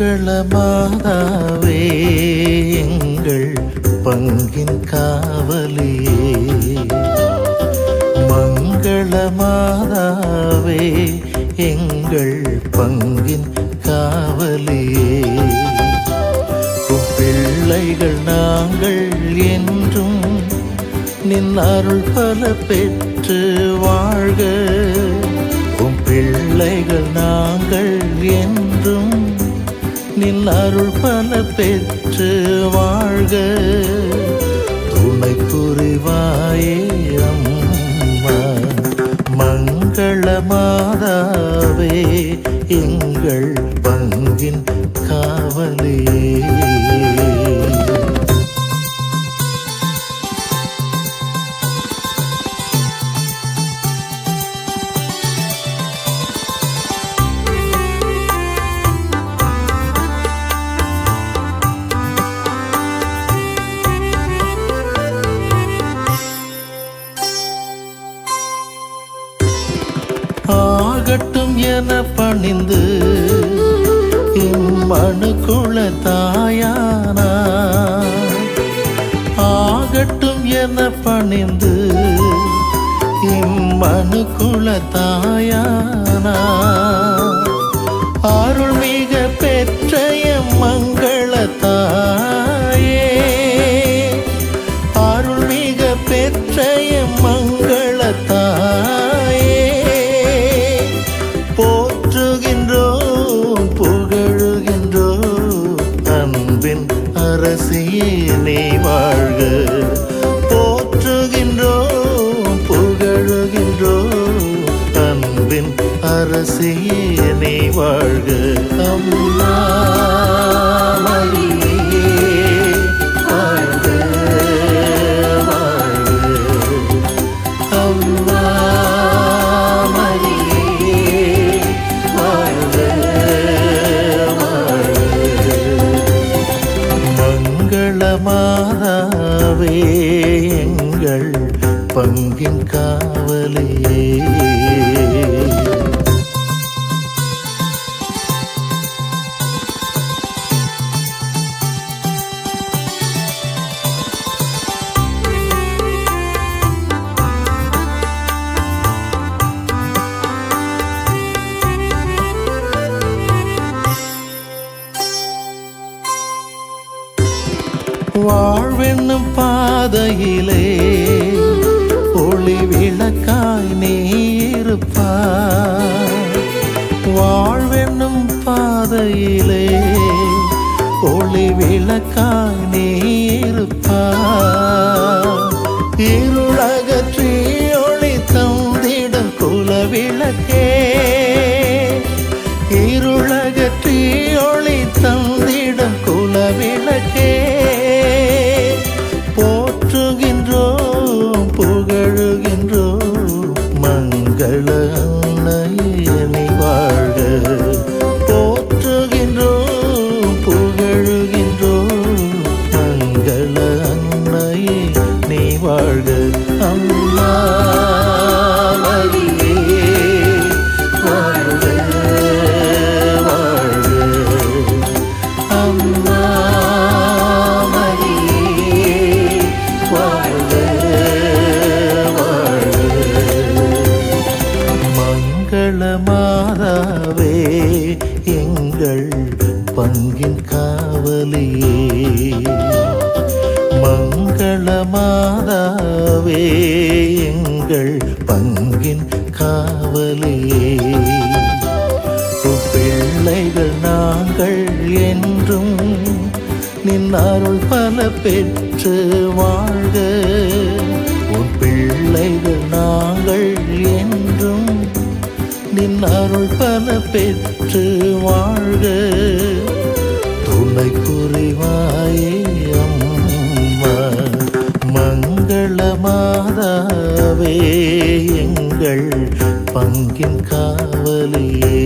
மங்கள மாதாவே எங்கள் பங்கின் காவலியே மங்கள மாதாவே எங்கள் பங்கின் காவலியே பிள்ளைகள் நாங்கள் என்றும் நின் அருள் பல பெற்று வாழ்க. உம் பிள்ளைகள் நாங்கள் என்றும் நின் அருள் பல பெற்று வாழ்க. துணை புரிவாயே அம்மா மங்கள மாதாவே எங்கள் பங்கின் காவலே. பணிந்து இம்மனு தாயானா? ஆகட்டும் என பணிந்து இம்மனு குல தாயானா? வாழ்க. மங்கள மாதாவே எங்கள் பங்கின் காவலே வாழ்வென்னும் பாதையிலே ஒளி விளக்காய் நீ இருப்பாய். வாழ்வென்னும் பாதையிலே ஒளி விளக்காய் நீ இருப்பாய். இருளகற்றி ஒளி தந்திடும் குல விளக்கே மங்கள மாதாவே எங்கள் பங்கின் காவலே பிள்ளைகள் நாங்கள் என்றும் நின் அருள் பல பெற்று வாழ்க. உன் பிள்ளைகள் நாங்கள் என்றும் நின் அருள் பல பெற்று வாழ்க. துணை புரிவாயே அம்மா. மாதாவே எங்கள் பங்கின் காவலியே